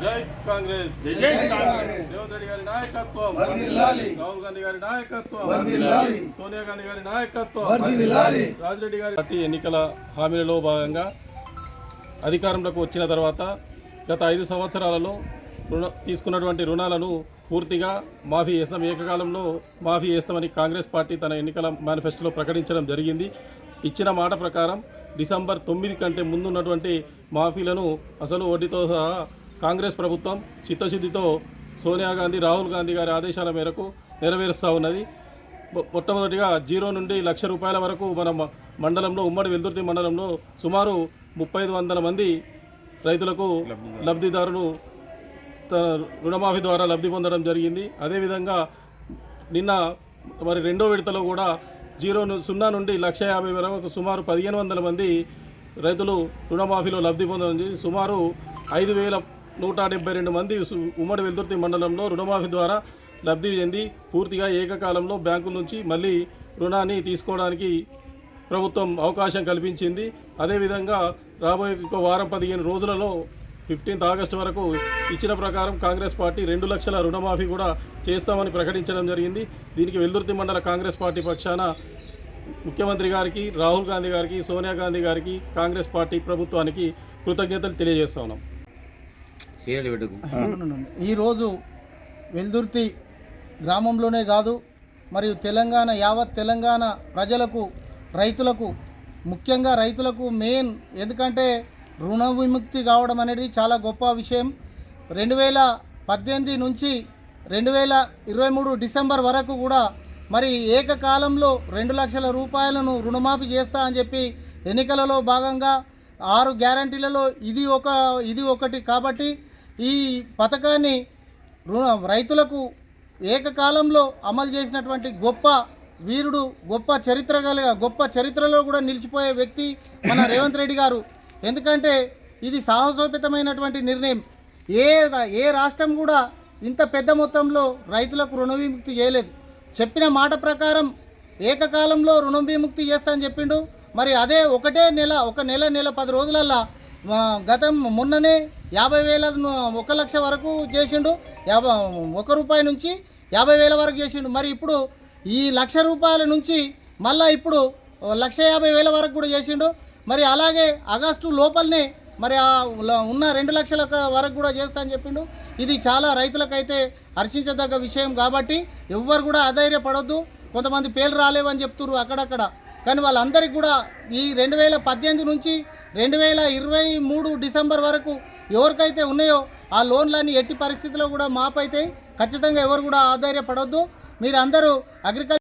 కాంగ్రెస్ జై కాంగ్రెస్. గారి నాయకత్వం. రాహుల్ గాంధీ గారి నాయకత్వం. సోనియా గాంధీ గారి నాయకత్వం. రాజిరెడ్డి గారి పార్టీ ఎన్నికల హామీలలో భాగంగా అధికారంలోకి వచ్చిన తర్వాత గత ఐదు సంవత్సరాలలో రుణ తీసుకున్నటువంటి రుణాలను పూర్తిగా మాఫీ చేస్తాం ఏకకాలంలో మాఫీ చేస్తామని కాంగ్రెస్ పార్టీ తన ఎన్నికల మేనిఫెస్టోలో ప్రకటించడం జరిగింది ఇచ్చిన మాట ప్రకారం డిసెంబర్ తొమ్మిది కంటే ముందున్నటువంటి మాఫీలను అసలు వడ్డీతో సహా కాంగ్రెస్ ప్రభుత్వం చిత్తశుద్ధితో సోనియా గాంధీ రాహుల్ గాంధీ గారి ఆదేశాల మేరకు నెరవేరుస్తూ ఉన్నది. మొట్టమొదటిగా జీరో నుండి లక్ష రూపాయల వరకు మన మ- మండలంలో ఉమ్మడి వెల్దుర్తి మండలంలో సుమారు ముప్పై ఐదు వందల మంది రైతులకు లబ్ధిదారులు రుణమాఫీ ద్వారా లబ్ధి పొందడం జరిగింది. అదేవిధంగా నిన్న మరి రెండో విడతలో కూడా జీరో సున్నా నుండి లక్ష యాభై వరకు సుమారు పదిహేను వందల మంది రైతులు రుణమాఫీలో లబ్ధి పొందడం సుమారు ఐదు వేల నూట డెబ్బై రెండు మంది ఉమ్మడి వెల్దుర్తి మండలంలో రుణమాఫీ ద్వారా లబ్ధి చెంది పూర్తిగా ఏకకాలంలో బ్యాంకుల నుంచి మళ్ళీ రుణాన్ని తీసుకోవడానికి ప్రభుత్వం అవకాశం కల్పించింది. అదేవిధంగా రాబోయే ఒక వారం పదిహేను రోజులలో ఫిఫ్టీన్త్ ఆగస్టు వరకు ఇచ్చిన ప్రకారం కాంగ్రెస్ పార్టీ రెండు లక్షల రుణమాఫీ కూడా చేస్తామని ప్రకటించడం జరిగింది. దీనికి వెల్దుర్తి మండల కాంగ్రెస్ పార్టీ పక్షాన ముఖ్యమంత్రి గారికి రాహుల్ గాంధీ గారికి సోనియా గాంధీ గారికి కాంగ్రెస్ పార్టీ ప్రభుత్వానికి కృతజ్ఞతలు తెలియజేస్తా ఉన్నాం. ఈరోజు వెల్దుర్తి గ్రామంలోనే కాదు మరియు తెలంగాణ యావత్ తెలంగాణ ప్రజలకు రైతులకు ముఖ్యంగా రైతులకు మెయిన్ ఎందుకంటే రుణ విముక్తి కావడం అనేది చాలా గొప్ప విషయం. రెండు వేల పద్దెనిమిది నుంచి రెండు వేల ఇరవై మూడు డిసెంబర్ వరకు కూడా మరి ఏకకాలంలో రెండు లక్షల రూపాయలను రుణమాఫీ చేస్తా అని చెప్పి ఎన్నికలలో భాగంగా ఆరు గ్యారంటీలలో ఇది ఒక ఇది ఒకటి కాబట్టి ఈ పథకాన్ని రుణ రైతులకు ఏకకాలంలో అమలు చేసినటువంటి గొప్ప వీరుడు గొప్ప చరిత్ర కలిగ గొప్ప చరిత్రలో కూడా నిలిచిపోయే వ్యక్తి మన రేవంత్ రెడ్డి గారు. ఎందుకంటే ఇది సాహసోపేతమైనటువంటి నిర్ణయం. ఏ రా- ఏ రాష్ట్రం కూడా ఇంత పెద్ద మొత్తంలో రైతులకు రుణ విముక్తి చేయలేదు. చెప్పిన మాట ప్రకారం ఏకకాలంలో రుణం విముక్తి చేస్తా అని చెప్పిండు. మరి అదే ఒకటే నెల ఒక నెల నెల పది రోజులల్లా గతం మొన్ననే యాభై వేల ఒక లక్ష వరకు చేసిండు. యాభై ఒక రూపాయి నుంచి యాభై వేల వరకు చేసిండు. మరి ఇప్పుడు ఈ లక్ష రూపాయల నుంచి మళ్ళా ఇప్పుడు లక్ష యాభై వేల వరకు కూడా చేసిండు. మరి అలాగే ఆగస్టు లోపలనే మరి ఆ ఉన్న రెండు లక్షల వరకు కూడా చేస్తా అని చెప్పిండు. ఇది చాలా రైతులకైతే హర్షించదగ్గ విషయం కాబట్టి ఎవ్వరు కూడా అధైర్యపడొద్దు. కొంతమంది పేర్లు రాలేవని చెప్తున్నారు అక్కడక్కడ. కానీ వాళ్ళందరికీ కూడా ఈ రెండు వేల పద్దెనిమిది నుంచి రెండు వేల ఇరవై మూడు డిసెంబర్ వరకు ఎవరికైతే ఉన్నాయో ఆ లోన్లన్నీ ఎట్టి పరిస్థితుల్లో కూడా మాపైతే ఖచ్చితంగా ఎవరు కూడా ఆధార్యపడొద్దు మీరు అందరూ అగ్రికల్చర్